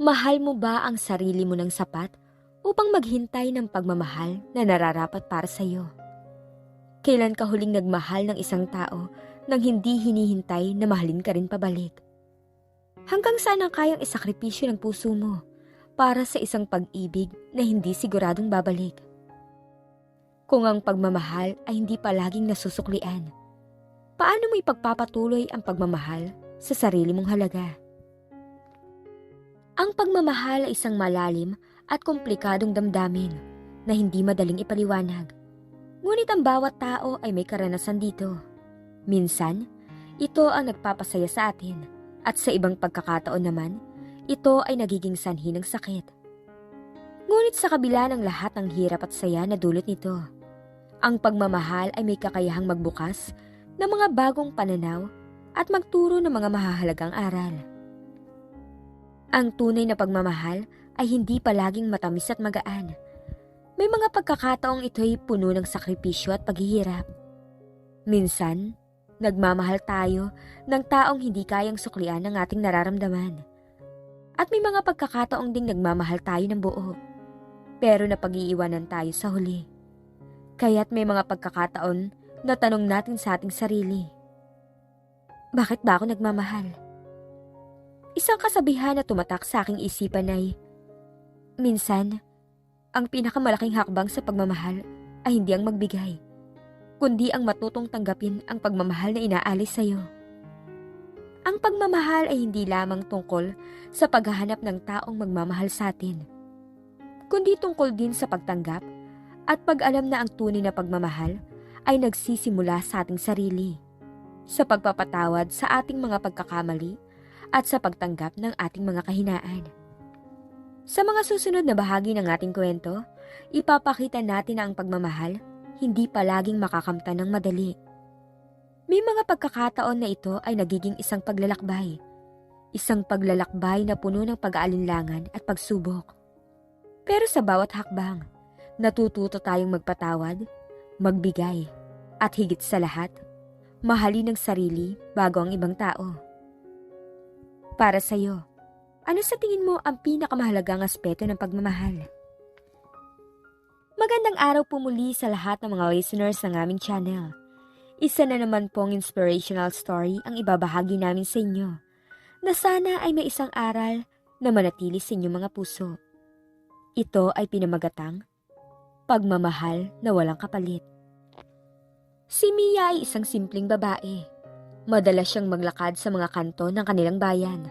Mahal mo ba ang sarili mo ng sapat upang maghintay ng pagmamahal na nararapat para sa iyo? Kailan ka huling nagmahal ng isang tao nang hindi hinihintay na mahalin ka rin pabalik? Hanggang saan ang kayang isakripisyo ng puso mo para sa isang pag-ibig na hindi siguradong babalik? Kung ang pagmamahal ay hindi palaging nasusuklian, paano mo ipagpapatuloy ang pagmamahal sa sarili mong halaga? Ang pagmamahal ay isang malalim at komplikadong damdamin na hindi madaling ipaliwanag. Ngunit ang bawat tao ay may karanasan dito. Minsan, ito ang nagpapasaya sa atin at sa ibang pagkakataon naman, ito ay nagiging sanhi ng sakit. Ngunit sa kabila ng lahat ng hirap at saya na dulot nito, ang pagmamahal ay may kakayahang magbukas ng mga bagong pananaw at magturo ng mga mahahalagang aral. Ang tunay na pagmamahal ay hindi palaging matamis at magaan. May mga pagkakataong ito'y puno ng sakripisyo at paghihirap. Minsan, nagmamahal tayo ng taong hindi kayang suklian ng ating nararamdaman. At may mga pagkakataong ding nagmamahal tayo ng buo. Pero napag-iiwanan tayo sa huli. Kaya't may mga pagkakataon na tanong natin sa ating sarili. Bakit ba ako nagmamahal? Isang kasabihan na tumatak sa aking isipan ay, Minsan, ang pinakamalaking hakbang sa pagmamahal ay hindi ang magbigay, kundi ang matutong tanggapin ang pagmamahal na inaalis sa iyo. Ang pagmamahal ay hindi lamang tungkol sa paghahanap ng taong magmamahal sa atin, kundi tungkol din sa pagtanggap at pag-alam na ang tunay na pagmamahal ay nagsisimula sa ating sarili, sa pagpapatawad sa ating mga pagkakamali at sa pagtanggap ng ating mga kahinaan. Sa mga susunod na bahagi ng ating kwento, ipapakita natin na ang pagmamahal hindi palaging makakamtan ng madali. May mga pagkakataon na ito ay nagiging isang paglalakbay. Isang paglalakbay na puno ng pag-aalinlangan at pagsubok. Pero sa bawat hakbang, natututo tayong magpatawad, magbigay, at higit sa lahat, mahalin ang sarili bago ang ibang tao. Para sa'yo, ano sa tingin mo ang pinakamahalagang aspeto ng pagmamahal? Magandang araw po muli sa lahat ng mga listeners ng aming channel. Isa na naman pong inspirational story ang ibabahagi namin sa inyo na sana ay may isang aral na manatili sa inyong mga puso. Ito ay pinamagatang Pagmamahal na walang kapalit. Si Mia ay isang simpleng babae Madalas siyang maglakad sa mga kanto ng kanilang bayan.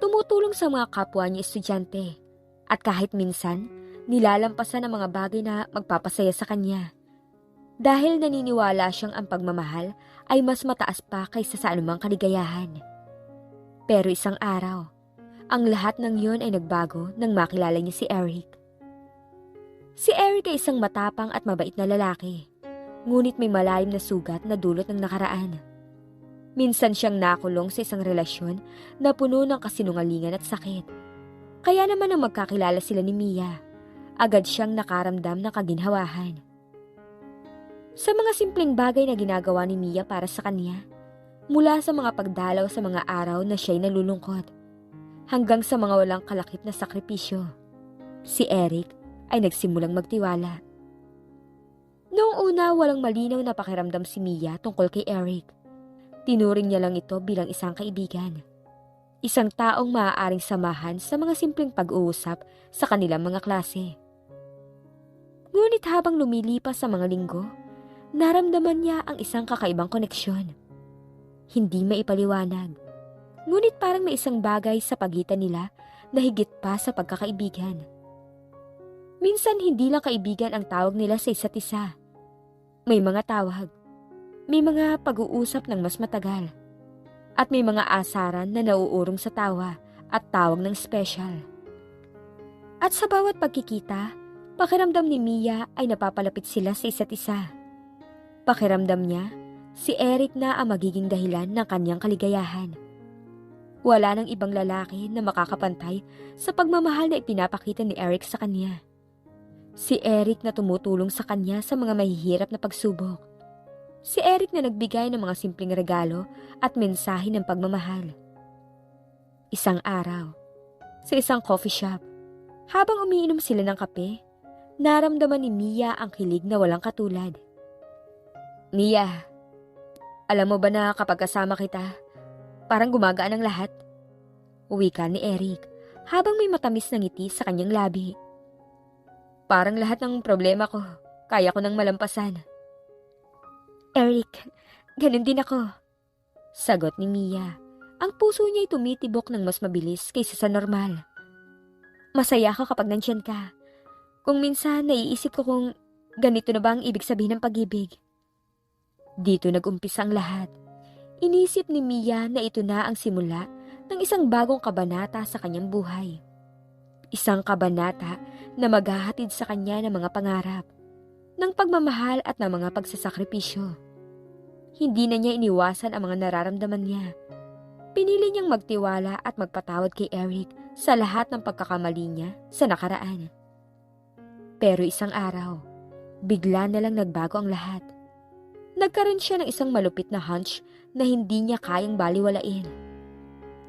Tumutulong sa mga kapwa niya estudyante. At kahit minsan, nilalampasan ang mga bagay na magpapasaya sa kanya. Dahil naniniwala siyang ang pagmamahal ay mas mataas pa kaysa sa anumang kaligayahan. Pero isang araw, ang lahat ng yon ay nagbago nang makilala niya si Eric. Si Eric ay isang matapang at mabait na lalaki, ngunit may malalim na sugat na dulot ng nakaraan. Minsan siyang nakulong sa isang relasyon na puno ng kasinungalingan at sakit. Kaya naman nang magkakilala sila ni Mia, agad siyang nakaramdam ng kaginhawahan. Sa mga simpleng bagay na ginagawa ni Mia para sa kanya, mula sa mga pagdalaw sa mga araw na siya'y nalulungkot, hanggang sa mga walang kalakip na sakripisyo, si Eric ay nagsimulang magtiwala. Noong una, walang malinaw na pakiramdam si Mia tungkol kay Eric. Tinuring niya lang ito bilang isang kaibigan. Isang taong maaaring samahan sa mga simpleng pag-uusap sa kanilang mga klase. Ngunit habang lumilipas sa mga linggo, naramdaman niya ang isang kakaibang koneksyon. Hindi maipaliwanag. Ngunit parang may isang bagay sa pagitan nila na higit pa sa pagkakaibigan. Minsan hindi lang kaibigan ang tawag nila sa isa't isa. May mga tawag may mga pag-uusap ng mas matagal. At may mga asaran na nauurong sa tawa at tawag ng special. At sa bawat pagkikita, pakiramdam ni Mia ay napapalapit sila sa isa't isa. Pakiramdam niya, si Eric na ang magiging dahilan ng kanyang kaligayahan. Wala nang ibang lalaki na makakapantay sa pagmamahal na ipinapakita ni Eric sa kanya. Si Eric na tumutulong sa kanya sa mga mahihirap na pagsubok. Si Eric na nagbigay ng mga simpleng regalo at mensahe ng pagmamahal. Isang araw, sa isang coffee shop. Habang umiinom sila ng kape, naramdaman ni Mia ang kilig na walang katulad. Mia, alam mo ba na kapag kasama kita, parang gumagaan ang lahat? Uwi ka ni Eric habang may matamis na ngiti sa kanyang labi. Parang lahat ng problema ko, kaya ko nang malampasan. Eric, ganun din ako. Sagot ni Mia. Ang puso niya'y tumitibok ng mas mabilis kaysa sa normal. Masaya ako kapag nandyan ka. Kung minsan naiisip ko kung ganito na ba ang ibig sabihin ng pag-ibig. Dito nag-umpisa ang lahat. Inisip ni Mia na ito na ang simula ng isang bagong kabanata sa kanyang buhay. Isang kabanata na maghahatid sa kanya ng mga pangarap, ng pagmamahal at ng mga pagsasakripisyo. Hindi na niya iniwasan ang mga nararamdaman niya. Pinili niyang magtiwala at magpatawad kay Eric sa lahat ng pagkakamali niya sa nakaraan. Pero isang araw, bigla na lang nagbago ang lahat. Nagkaroon siya ng isang malupit na hunch na hindi niya kayang baliwalain.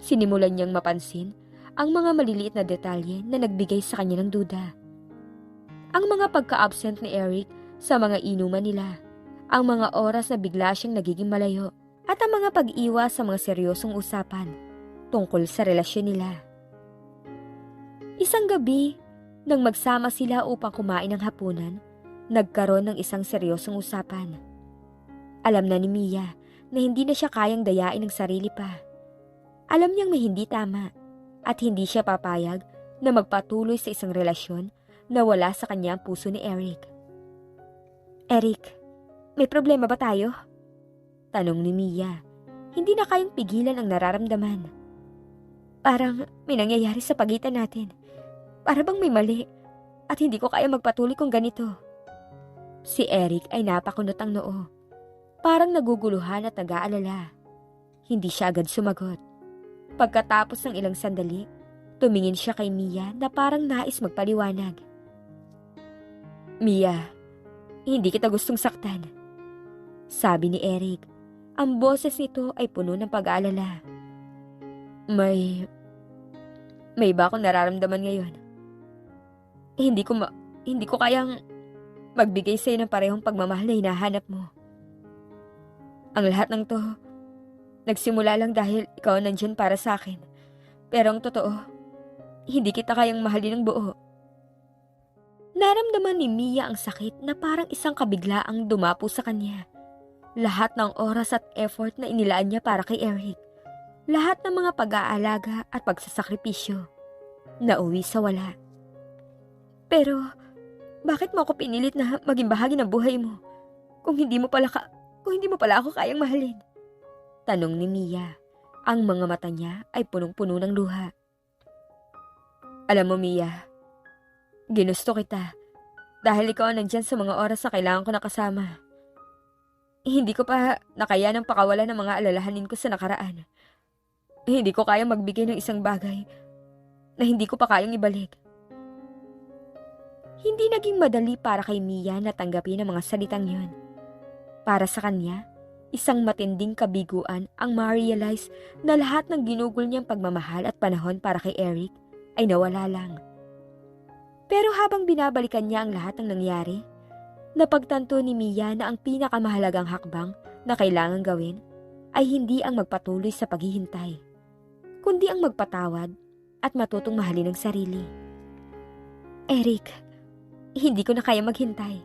Sinimulan niyang mapansin ang mga maliliit na detalye na nagbigay sa kanya ng duda. Ang mga pagka-absent ni Eric sa mga inuman nila, ang mga oras na bigla siyang nagiging malayo, at ang mga pag-iwas sa mga seryosong usapan tungkol sa relasyon nila. Isang gabi, nang magsama sila upang kumain ng hapunan, nagkaroon ng isang seryosong usapan. Alam na ni Mia na hindi na siya kayang dayain ng sarili pa. Alam niyang may hindi tama at hindi siya papayag na magpatuloy sa isang relasyon na wala sa kanya puso ni Eric. Eric, may problema ba tayo? Tanong ni Mia. Hindi na kayang pigilan ang nararamdaman. Parang may nangyayari sa pagitan natin. Para bang may mali at hindi ko kaya magpatuloy kung ganito. Si Eric ay napakunot ang noo. Parang naguguluhan at nag-aalala. Hindi siya agad sumagot. Pagkatapos ng ilang sandali, tumingin siya kay Mia na parang nais magpaliwanag. Mia, hindi kita gustong saktan. Sabi ni Eric. Ang boses nito ay puno ng pag-aalala. May... May iba akong nararamdaman ngayon. Hindi ko ma... Hindi ko kayang magbigay sa'yo ng parehong pagmamahal na hinahanap mo. Ang lahat ng to, nagsimula lang dahil ikaw nandyan para sa akin. Pero ang totoo, hindi kita kayang mahalin ng buo. Naramdaman ni Mia ang sakit na parang isang kabiglaang dumapo sa kanya. Lahat ng oras at effort na inilaan niya para kay Eric. Lahat ng mga pag-aalaga at pagsasakripisyo. Nauwi sa wala. Pero, bakit mo ako pinilit na maging bahagi ng buhay mo? Kung hindi mo pala ka, kung hindi mo pala ako kayang mahalin. Tanong ni Mia. Ang mga mata niya ay punong-puno ng luha. Alam mo, Mia, ginusto kita dahil ikaw ang nandyan sa mga oras na kailangan ko nakasama. Hindi ko pa nakaya ng pakawala ng mga alalahanin ko sa nakaraan. Hindi ko kaya magbigay ng isang bagay na hindi ko pa kayang ibalik. Hindi naging madali para kay Mia na tanggapin ang mga salitang yon. Para sa kanya, isang matinding kabiguan ang ma-realize na lahat ng ginugol niyang pagmamahal at panahon para kay Eric ay nawala lang. Pero habang binabalikan niya ang lahat ng nangyari, napagtanto ni Mia na ang pinakamahalagang hakbang na kailangan gawin ay hindi ang magpatuloy sa paghihintay, kundi ang magpatawad at matutong mahalin ang sarili. Eric, hindi ko na kaya maghintay.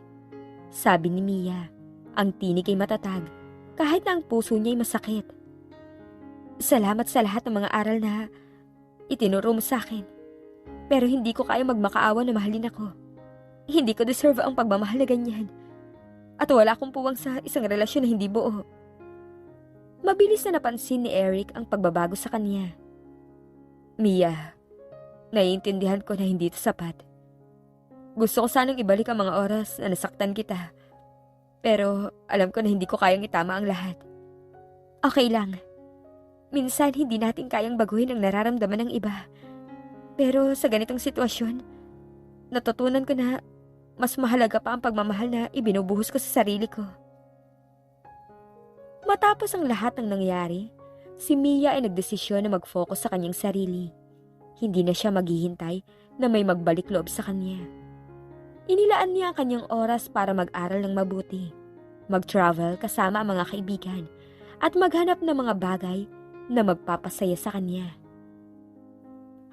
Sabi ni Mia, ang tinig ay matatag kahit na ang puso niya ay masakit. Salamat sa lahat ng mga aral na itinuro mo sa akin. Pero hindi ko kaya magmakaawa na mahalin ako. Hindi ko deserve ang pagmamahal na ganyan. At wala akong puwang sa isang relasyon na hindi buo. Mabilis na napansin ni Eric ang pagbabago sa kanya. Mia, naiintindihan ko na hindi ito sapat. Gusto ko sanang ibalik ang mga oras na nasaktan kita. Pero alam ko na hindi ko kayang itama ang lahat. Okay lang. Minsan hindi natin kayang baguhin ang nararamdaman ng iba. Pero sa ganitong sitwasyon, natutunan ko na mas mahalaga pa ang pagmamahal na ibinubuhos ko sa sarili ko. Matapos ang lahat ng nangyari, si Mia ay nagdesisyon na mag-focus sa kanyang sarili. Hindi na siya maghihintay na may magbalik loob sa kanya. Inilaan niya ang kanyang oras para mag-aral ng mabuti, mag-travel kasama ang mga kaibigan, at maghanap ng mga bagay na magpapasaya sa kanya.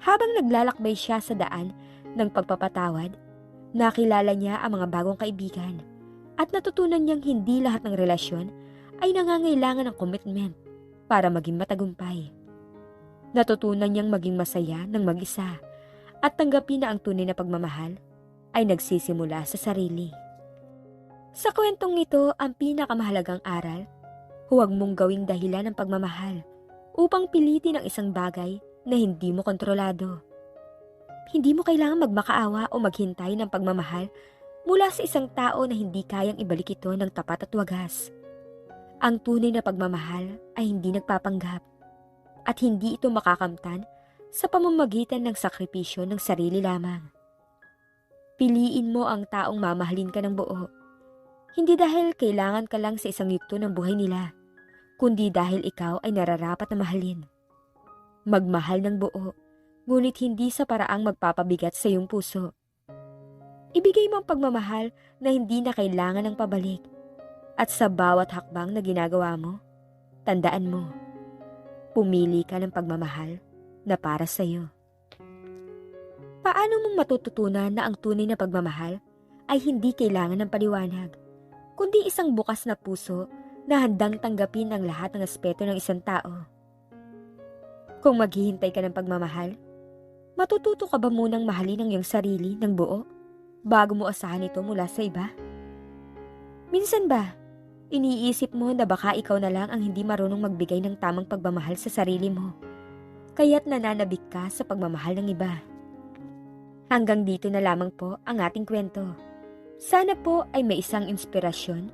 Habang naglalakbay siya sa daan ng pagpapatawad, nakilala niya ang mga bagong kaibigan at natutunan niyang hindi lahat ng relasyon ay nangangailangan ng commitment para maging matagumpay. Natutunan niyang maging masaya ng mag-isa at tanggapin na ang tunay na pagmamahal ay nagsisimula sa sarili. Sa kwentong ito, ang pinakamahalagang aral, huwag mong gawing dahilan ng pagmamahal upang pilitin ang isang bagay na hindi mo kontrolado. Hindi mo kailangan magmakaawa o maghintay ng pagmamahal mula sa isang tao na hindi kayang ibalik ito ng tapat at wagas. Ang tunay na pagmamahal ay hindi nagpapanggap at hindi ito makakamtan sa pamamagitan ng sakripisyo ng sarili lamang. Piliin mo ang taong mamahalin ka ng buo. Hindi dahil kailangan ka lang sa isang yugto ng buhay nila, kundi dahil ikaw ay nararapat na mahalin. Magmahal ng buo, ngunit hindi sa paraang magpapabigat sa iyong puso. Ibigay mo ang pagmamahal na hindi na kailangan ng pabalik. At sa bawat hakbang na ginagawa mo, tandaan mo, pumili ka ng pagmamahal na para sa iyo. Paano mong matututunan na ang tunay na pagmamahal ay hindi kailangan ng paliwanag, kundi isang bukas na puso na handang tanggapin ang lahat ng aspeto ng isang tao? Kung maghihintay ka ng pagmamahal, matututo ka ba munang mahalin ang iyong sarili ng buo bago mo asahan ito mula sa iba? Minsan ba, iniisip mo na baka ikaw na lang ang hindi marunong magbigay ng tamang pagmamahal sa sarili mo, kaya't nananabik ka sa pagmamahal ng iba? Hanggang dito na lamang po ang ating kwento. Sana po ay may isang inspirasyon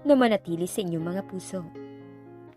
na manatili sa inyong mga puso.